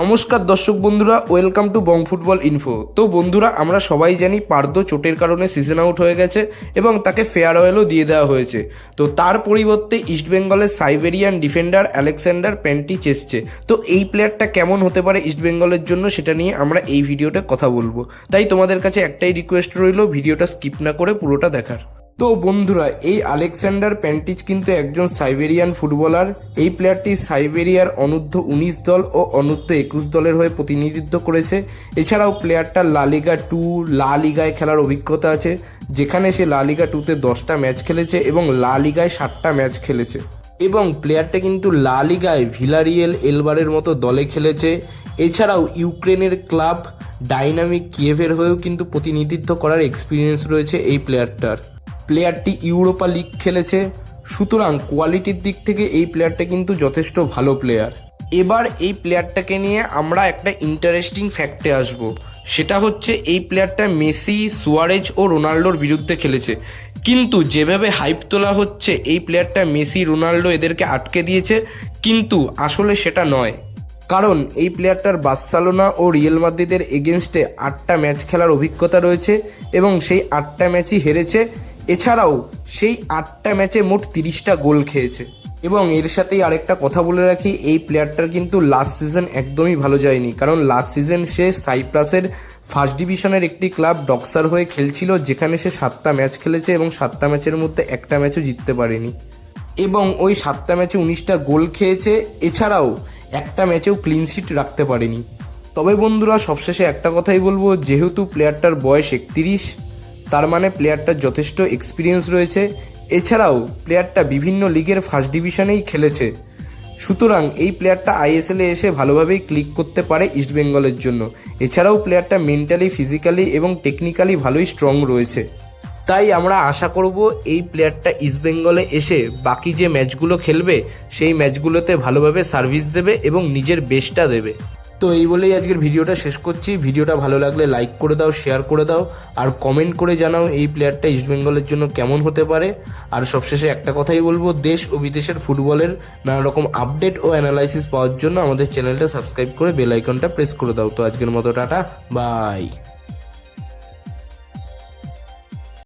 নমস্কার দর্শক বন্ধুরা welcome to Bong football info তো বন্ধুরা, আমরা সবাই জানি পার্দ চোটের কারণে সিজন আউট হয়ে গেছে এবং তাকে ফেয়ারওয়েলও দিয়ে দেওয়া হয়েছে। তো তার পরিবর্তে ইস্টবেঙ্গলের সাইবেরিয়ান ডিফেন্ডার আলেকজান্ডার প্যান্টিচ চেসছে। তো এই প্লেয়ারটা কেমন হতে পারে ইস্টবেঙ্গলের জন্য সেটা নিয়ে আমরা এই ভিডিওতে কথা বলব। তাই তোমাদের কাছে একটাই রিকোয়েস্ট রইল ভিডিওটা স্কিপ না করে পুরোটা দেখার। তো বন্ধুরা, এই আলেকজান্ডার প্যান্টিচ কিন্তু একজন সাইবেরিয়ান ফুটবলার। এই প্লেয়ারটি সাইবেরিয়ার অনূর্ধ্ব উনিশ দল ও অনূর্ধ্ব একুশ দলের হয়ে প্রতিনিধিত্ব করেছে। এছাড়াও প্লেয়ারটার লালিগা টু, লা লিগায় খেলার অভিজ্ঞতা আছে, যেখানে সে লা লিগা টুতে দশটা ম্যাচ খেলেছে এবং লা লিগায় সাতটা ম্যাচ খেলেছে। এবং প্লেয়ারটা কিন্তু লা লিগায় ভিলারিয়েল এলবারের মতো দলে খেলেছে। এছাড়াও ইউক্রেনের ক্লাব ডাইনামিক কিয়েভের হয়েও কিন্তু প্রতিনিধিত্ব করার এক্সপিরিয়েন্স রয়েছে এই প্লেয়ারটার। প্লেয়ারটি ইউরোপা লিগ খেলেছে। সুতরাং কোয়ালিটির দিক থেকে এই প্লেয়ারটা কিন্তু যথেষ্ট ভালো প্লেয়ার। এবার এই প্লেয়ারটাকে নিয়ে আমরা একটা ইন্টারেস্টিং ফ্যাক্টে আসব। সেটা হচ্ছে এই প্লেয়ারটা মেসি, সুয়ারেজ ও রোনাল্ডোর বিরুদ্ধে খেলেছে। কিন্তু যেভাবে হাইপ তোলা হচ্ছে, এই প্লেয়ারটা মেসি, রোনাল্ডো এদেরকে আটকে দিয়েছে, কিন্তু আসলে সেটা নয়। কারণ এই প্লেয়ারটার বার্সেলোনা ও রিয়েল মাদ্রিদের এগেনস্টে আটটা ম্যাচ খেলার অভিজ্ঞতা রয়েছে এবং সেই আটটা ম্যাচই হেরেছে। এছাড়াও, সেই আটটা ম্যাচে মোট তিরিশটা গোল খেয়েছে। এবং এর সাথেই আরেকটা কথা বলে রাখি, এই প্লেয়ারটার কিন্তু লাস্ট সিজন একদমই ভালো যায়নি। কারণ লাস্ট সিজন সে সাইপ্রাসের ফার্স্ট ডিভিশনের একটি ক্লাব ডক্সার হয়ে খেলছিল, যেখানে সে সাতটা ম্যাচ খেলেছে এবং সাতটা ম্যাচের মধ্যে একটা ম্যাচও জিততে পারেনি। এবং ওই সাতটা ম্যাচে উনিশটা গোল খেয়েছে, এছাড়াও একটা ম্যাচেও ক্লিন শিট রাখতে পারেনি। তবে বন্ধুরা, সবশেষে একটা কথাই বলব, যেহেতু প্লেয়ারটার বয়স একত্রিশ তার মানে প্লেয়ারটার যথেষ্ট এক্সপিরিয়েন্স রয়েছে। এছাড়াও প্লেয়ারটা বিভিন্ন লিগের ফার্স্ট ডিভিশনেই খেলেছে। সুতরাং এই প্লেয়ারটা আইএসএলে এসে ভালোভাবেই ক্লিক করতে পারে ইস্টবেঙ্গলের জন্য। এছাড়াও প্লেয়ারটা মেন্টালি ফিজিক্যালি এবং টেকনিক্যালি ভালোই স্ট্রং রয়েছে। তাই আমরা আশা করব এই প্লেয়ারটা ইস্টবেঙ্গলে এসে বাকি যে ম্যাচগুলো খেলবে, সেই ম্যাচগুলোতে ভালোভাবে সার্ভিস দেবে এবং নিজের বেস্টটা দেবে। তো এই বলেই আজকের ভিডিওটা শেষ করছি। ভিডিওটা ভালো লাগলে লাইক করে দাও শেয়ার করে দাও, আর কমেন্ট করে জানাও এই প্লেয়ারটা ইস্টবেঙ্গলের জন্য কেমন হতে পারে। আর সবশেষে একটা কথাই বলব, দেশ ও বিদেশের ফুটবলের নানা রকম আপডেট ও অ্যানালাইসিস পাওয়ার জন্য আমাদের চ্যানেলটা সাবস্ক্রাইব করে বেল আইকনটা প্রেস করে দাও। তো আজকের মতো টাটা বাই